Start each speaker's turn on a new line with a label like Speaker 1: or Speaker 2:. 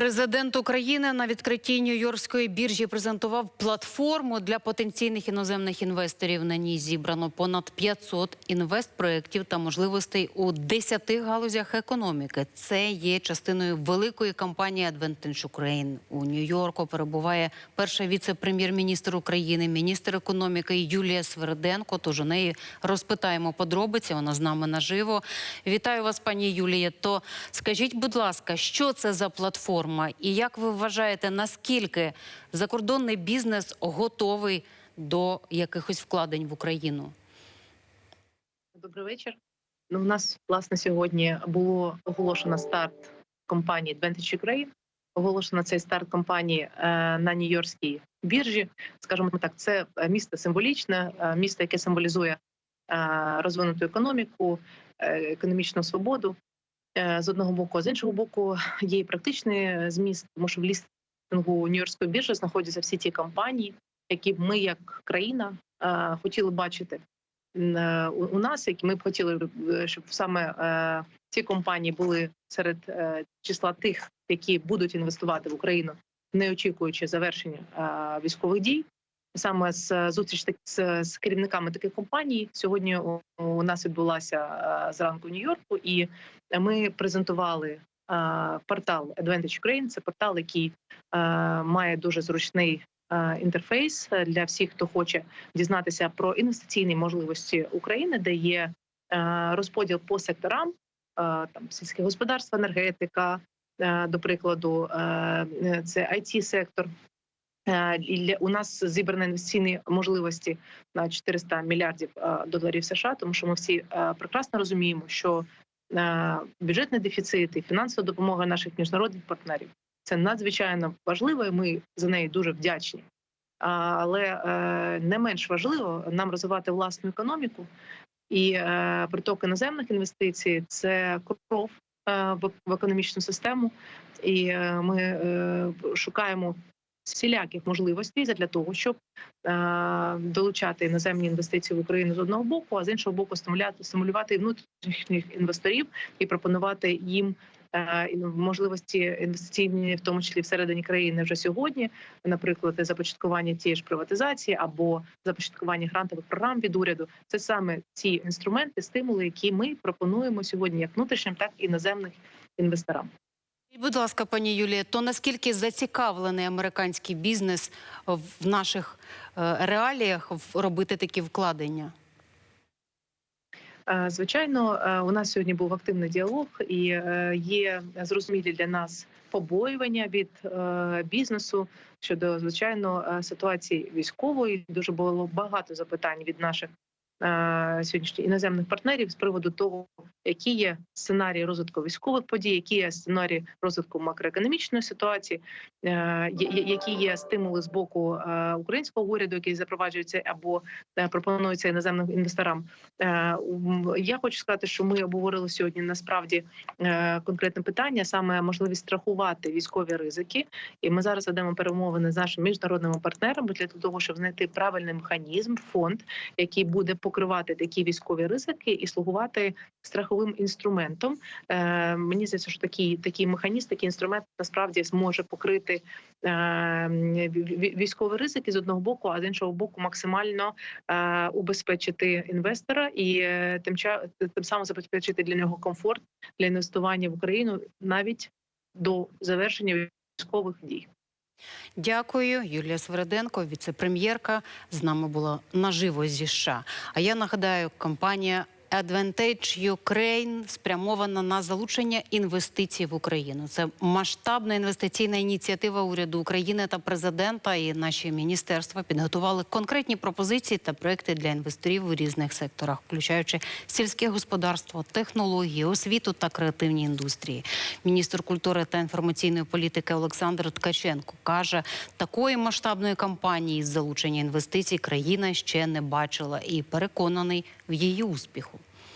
Speaker 1: Президент України на відкритті Нью-Йоркської біржі презентував платформу для потенційних іноземних інвесторів. На ній зібрано понад 500 інвестпроєктів та можливостей у 10 галузях економіки. Це є частиною великої кампанії Advantage Ukraine. У Нью-Йорку перебуває перша віце-прем'єр-міністр України, міністр економіки Юлія Сверденко. Тож у неї розпитаємо подробиці. Вона з нами наживо. Вітаю вас, пані Юліє. То скажіть, будь ласка, що це за платформа? І як ви вважаєте, наскільки закордонний бізнес готовий до якихось вкладень в Україну?
Speaker 2: Добрий вечір. Ну, у нас власне сьогодні було оголошено старт компанії Advantage Ukraine. Оголошено цей старт компанії е, на Нью-Йоркській біржі. Скажімо так, це е, місто символічне, е, місто, яке символізує розвинуту економіку, економічну свободу з одного боку, а з іншого боку, є і практичний зміст, тому що в лістингу Нью-Йоркської біржі знаходяться всі ті компанії, які б ми, як країна, е, хотіли бачити е, у нас, які ми б хотіли, е, щоб саме е, ці компанії були серед е, числа тих, які будуть інвестувати в Україну, не очікуючи завершення е, військових дій. Саме з зустріч з, з керівниками таких компаній сьогодні у, у нас відбулася е, зранку в Нью-Йорку, і ми презентували е, портал Advantage Ukraine. Це портал, який е, має дуже зручний е, інтерфейс для всіх, хто хоче дізнатися про інвестиційні можливості України, де є е, розподіл по секторам, е, там сільське господарство, енергетика, е, до прикладу, е, це it сектор. Е, У нас зібрані інвестиційні можливості на 400 мільярдів е, доларів США, тому що ми всі е, прекрасно розуміємо, що бюджетний дефіцит і фінансова допомога наших міжнародних партнерів це надзвичайно важливо, і ми за неї дуже вдячні. Але не менш важливо нам розвивати власну економіку і приток іноземних інвестицій це кров в, економічну систему, і ми шукаємо всіляких можливостей для того, щоб е, долучати іноземні інвестиції в Україну з одного боку, а з іншого боку, стимуляти стимулювати внутрішніх інвесторів і пропонувати їм е, можливості інвестиційні, в тому числі всередині країни вже сьогодні, наприклад, започаткування тієї ж приватизації або започаткування грантових програм від уряду. Це саме ці інструменти, стимули, які ми пропонуємо сьогодні, як внутрішнім, так і іноземних інвесторам.
Speaker 1: Будь ласка, пані Юлія, то наскільки зацікавлений американський бізнес в наших е, реаліях робити такі вкладення?
Speaker 2: Е, Звичайно, е, у нас сьогодні був активний діалог, і є зрозумілі для нас побоювання від бізнесу щодо звичайно ситуації військової. Дуже було багато запитань від наших сьогоднішніх іноземних партнерів з приводу того, які є сценарії розвитку військових подій, які є сценарії розвитку макроекономічної ситуації, е, які є стимули з боку е, українського уряду, які запроваджуються або е, пропонуються іноземним інвесторам. Е, Я хочу сказати, що ми обговорили сьогодні насправді е, конкретне питання, саме можливість страхувати військові ризики. І ми зараз ведемо перемовини з нашими міжнародними партнерами для того, щоб знайти правильний механізм, фонд, який буде покривати такі військові ризики і слугувати страховим інструментом. Е, Мені здається, що такий такий механізм, такий інструмент насправді зможе покрити е, ві- ві- військові ризики з одного боку, а з іншого боку, максимально е, убезпечити інвестора і е, тим тим самим забезпечити для нього комфорт для інвестування в Україну навіть до завершення військових дій.
Speaker 1: Дякую, Юлія Свереденко, віце-прем'єрка. З нами була наживо зі США. А я нагадаю, компанія Advantage Ukraine спрямована на залучення інвестицій в Україну. Це масштабна інвестиційна ініціатива уряду України та президента. І наші міністерства підготували конкретні пропозиції та проекти для інвесторів у різних секторах, включаючи сільське господарство, технології, освіту та креативні індустрії. Міністр культури та інформаційної політики Олександр Ткаченко каже, такої масштабної кампанії з залучення інвестицій країна ще не бачила і переконаний в її успіху.